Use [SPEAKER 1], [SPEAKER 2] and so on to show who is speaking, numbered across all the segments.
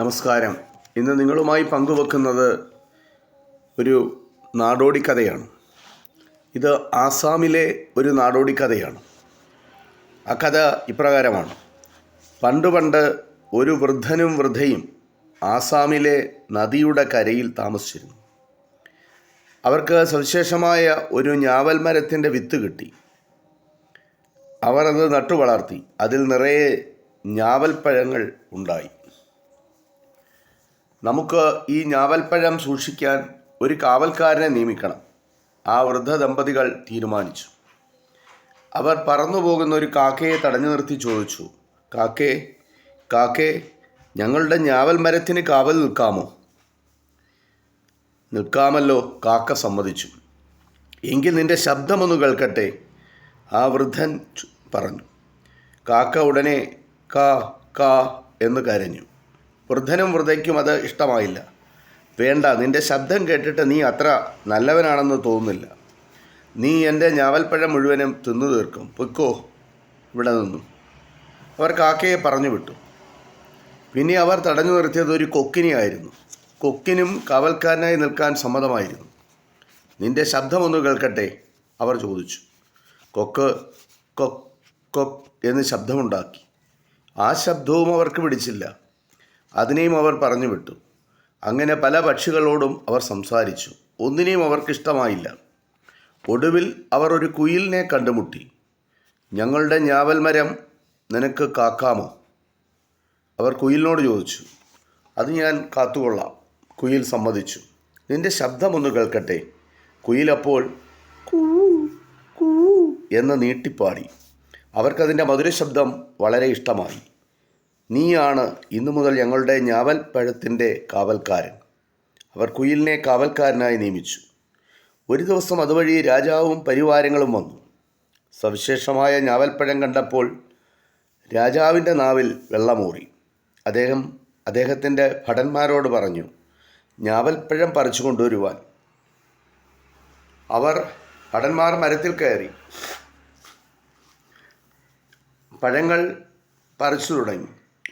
[SPEAKER 1] നമസ്കാരം. ഇന്ന് നിങ്ങളുമായി പങ്കുവെക്കുന്നത് ഒരു നാടോടി കഥയാണ്. ഇത് ആസാമിലെ ഒരു നാടോടി കഥയാണ്. ആ കഥ ഇപ്രകാരമാണ്. പണ്ട് പണ്ട് ഒരു വൃദ്ധനും വൃദ്ധയും ആസാമിലെ നദിയുടെ കരയിൽ താമസിച്ചിരുന്നു. അവർക്ക് സവിശേഷമായ ഒരു ഞാവൽ മരത്തിന്റെ വിത്ത് കിട്ടി. അവർ അത് നട്ടു വളർത്തി അതിൽ നിറയെ ഞാവൽപ്പഴങ്ങൾ ഉണ്ടായി. നമുക്ക് ഈ ഞാവൽപ്പഴം സൂക്ഷിക്കാൻ ഒരു കാവൽക്കാരനെ നിയമിക്കണം. ആ വൃദ്ധ ദമ്പതികൾ തീരുമാനിച്ചു. അവർ പറന്നു പോകുന്ന ഒരു കാക്കയെ തടഞ്ഞു നിർത്തി ചോദിച്ചു കാക്കേ കാക്കേ ഞങ്ങളുടെ ഞാവൽ മരത്തിന് കാവൽ നിൽക്കാമോ? നിൽക്കാമല്ലോ കാക്ക സമ്മതിച്ചു. എങ്കിൽ നിന്റെ ശബ്ദമൊന്ന് കേൾക്കട്ടെ ആ വൃദ്ധൻ പറഞ്ഞു. കാക്ക ഉടനെ കാ കാ എന്ന് കരഞ്ഞു. വൃദ്ധനും വൃദ്ധയ്ക്കും അത് ഇഷ്ടമായില്ല. വേണ്ട നിന്റെ ശബ്ദം കേട്ടിട്ട് നീ അത്ര നല്ലവനാണെന്ന് തോന്നുന്നില്ല. നീ എന്റെ ഞാവൽപ്പഴം മുഴുവനും തിന്നു തീർക്കും. പൊയ്ക്കോ ഇവിടെ നിന്നും. അവർ കാക്കയെ പറഞ്ഞു വിട്ടു. പിന്നെ അവർ തടഞ്ഞു നിർത്തിയത് ഒരു കൊക്കിനെയായിരുന്നു. കൊക്കിനും കാവൽക്കാരനായി നിൽക്കാൻ സമ്മതമായിരുന്നു. നിന്റെ ശബ്ദമൊന്ന് കേൾക്കട്ടെ അവർ ചോദിച്ചു. കൊക്ക് കൊക്ക് കൊക്ക് എന്ന് ശബ്ദമുണ്ടാക്കി. ആ ശബ്ദവും അവർക്ക് പിടിച്ചില്ല. അതിനെയും അവർ പറഞ്ഞു വിട്ടു. അങ്ങനെ പല പക്ഷികളോടും അവർ സംസാരിച്ചു. ഒന്നിനെയും അവർക്കിഷ്ടമായില്ല. ഒടുവിൽ അവർ ഒരു കുയിലിനെ കണ്ടുമുട്ടി. ഞങ്ങളുടെ ഞാവൽ മരം നിനക്ക് കാക്കാമോ? അവർ കുയിലിനോട് ചോദിച്ചു. അത് ഞാൻ കാത്തുകൊള്ളാം കുയിൽ സമ്മതിച്ചു. നിന്റെ ശബ്ദമൊന്ന് കേൾക്കട്ടെ. കുയിലപ്പോൾ കൂ കൂ എന്ന് നീട്ടിപ്പാടി. അവർക്കതിന്റെ മധുര ശബ്ദം വളരെ ഇഷ്ടമായി. നീയാണ് ഇന്നു മുതൽ ഞങ്ങളുടെ ഞാവൽ പഴത്തിന്റെ കാവൽക്കാരൻ. അവർ കുയിലിനെ കാവൽക്കാരനായി നിയമിച്ചു. ഒരു ദിവസം അതുവഴി രാജാവും പരിവാരങ്ങളും വന്നു. സവിശേഷമായ ഞാവൽപ്പഴം കണ്ടപ്പോൾ രാജാവിന്റെ നാവിൽ വെള്ളമൂറി. അദ്ദേഹം അദ്ദേഹത്തിന്റെ ഭടന്മാരോട് പറഞ്ഞു ഞാവൽപ്പഴം പറിച്ചു കൊണ്ടുവരുവാൻ. അവർ ഭടന്മാർ മരത്തിൽ കയറി. പഴങ്ങൾ പറിച്ചു തുടങ്ങി.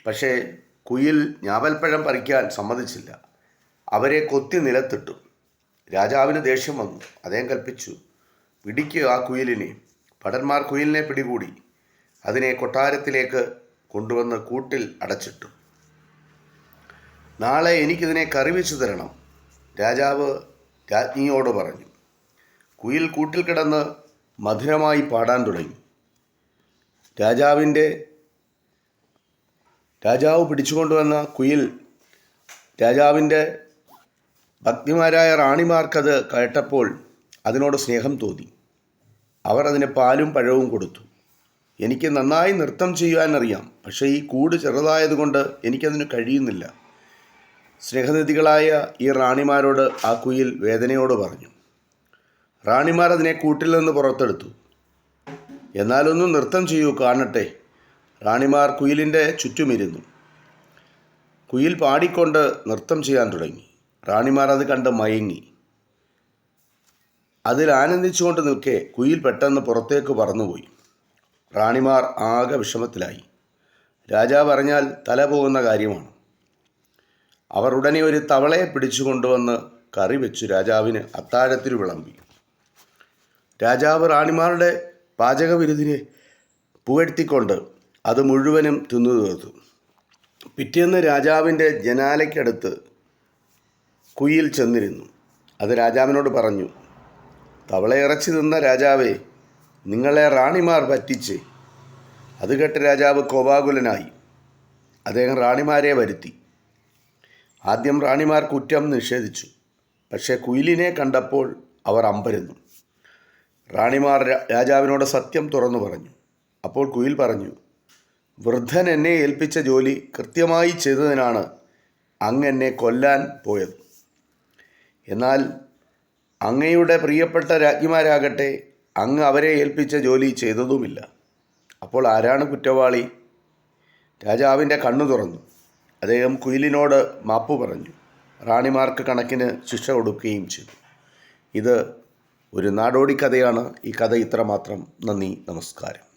[SPEAKER 1] പക്ഷേ കുയിൽ ഞാവൽപ്പഴം പറിക്കാൻ സമ്മതിച്ചില്ല. അവരെ കൊത്തി നിലത്തിട്ടു. രാജാവിന് ദേഷ്യം വന്നു. അദ്ദേഹം കൽപ്പിച്ചു പിടിക്കുക ആ കുയിലിനെ. ഭടന്മാർ കുയിലിനെ പിടികൂടി. അതിനെ കൊട്ടാരത്തിലേക്ക് കൊണ്ടുവന്ന് കൂട്ടിൽ അടച്ചിട്ടു. നാളെ എനിക്കിതിനെ കറി വെച്ചു തരണം രാജാവ് രാജ്ഞിയോട് പറഞ്ഞു. കുയിൽ കൂട്ടിൽ കിടന്ന് മധുരമായി പാടാൻ തുടങ്ങി. രാജാവിന്റെ രാജാവ് പിടിച്ചുകൊണ്ടുവന്ന കുയിൽ രാജാവിന്റെ ഭക്തിമാരായ റാണിമാർക്കത് കേട്ടപ്പോൾ അതിനോട് സ്നേഹം തോന്നി. അവർ അതിന് പാലും പഴവും കൊടുത്തു. എനിക്ക് നന്നായി നൃത്തം ചെയ്യാൻ അറിയാം പക്ഷേ ഈ കൂട് ചെറുതായതുകൊണ്ട് എനിക്കതിന് കഴിയുന്നില്ല. സ്നേഹനിധികളായ ഈ റാണിമാരോട് ആ കുയിൽ വേദനയോട് പറഞ്ഞു. റാണിമാർ അതിനെ കൂട്ടിൽ നിന്ന് പുറത്തെടുത്തു. എന്നാലൊന്നും നൃത്തം ചെയ്യൂ കാണട്ടെ. റാണിമാർ കുയിലിന്റെ ചുറ്റുമിരുന്നു. കുയിൽ പാടിക്കൊണ്ട് നൃത്തം ചെയ്യാൻ തുടങ്ങി. റാണിമാർ അത് കണ്ട് മയങ്ങി. അതിൽ ആനന്ദിച്ചുകൊണ്ട് നിൽക്കെ കുയിൽ പെട്ടെന്ന് പുറത്തേക്ക് പറന്നുപോയി. റാണിമാർ ആകെ വിഷമത്തിലായി. രാജാവ് അറിഞ്ഞാൽ തല പോകുന്ന കാര്യമാണ്. അവർ ഉടനെ ഒരു തവളയെ പിടിച്ചു കൊണ്ടുവന്ന് കറി വെച്ചു രാജാവിന് അത്താഴത്തിൽ വിളമ്പി. രാജാവ് റാണിമാരുടെ പാചകവിരുദിനെ പുകഴ്ത്തിക്കൊണ്ട് അത് മുഴുവനും തിന്നു തീർത്തു. പിറ്റേന്ന് രാജാവിന്റെ ജനാലയ്ക്കടുത്ത് കുയിൽ ചെന്നിരുന്നു. അത് രാജാവിനോട് പറഞ്ഞു തവളയിറച്ചി തിന്ന രാജാവേ നിങ്ങളെ റാണിമാർ പറ്റിച്ച്. അത് കേട്ട് രാജാവ് കോപാകുലനായി. അദ്ദേഹം റാണിമാരെ വരുത്തി. ആദ്യം റാണിമാർ കുറ്റം നിഷേധിച്ചു. പക്ഷേ കുയിലിനെ കണ്ടപ്പോൾ അവർ അമ്പരുന്നു. റാണിമാർ രാജാവിനോട് സത്യം തുറന്നു പറഞ്ഞു. അപ്പോൾ കുയിൽ പറഞ്ഞു വൃദ്ധൻ എന്നെ ഏൽപ്പിച്ച ജോലി കൃത്യമായി ചെയ്തതിനാണ് അങ്ങ് എന്നെ കൊല്ലാൻ പോയത്. എന്നാൽ അങ്ങയുടെ പ്രിയപ്പെട്ട രാജ്ഞിമാരാകട്ടെ അങ്ങ് അവരെ ഏൽപ്പിച്ച ജോലി ചെയ്തതുമില്ല. അപ്പോൾ ആരാണ് കുറ്റവാളി? രാജാവിന്റെ കണ്ണു തുറന്നു. അദ്ദേഹം കുയിലിനോട് മാപ്പ് പറഞ്ഞു. റാണിമാർക്ക് കണക്കിന് ശിക്ഷ കൊടുക്കുകയും ചെയ്തു. ഇത് ഒരു നാടോടി കഥയാണ് ഈ കഥ ഇത്രമാത്രം. നന്ദി നമസ്കാരം.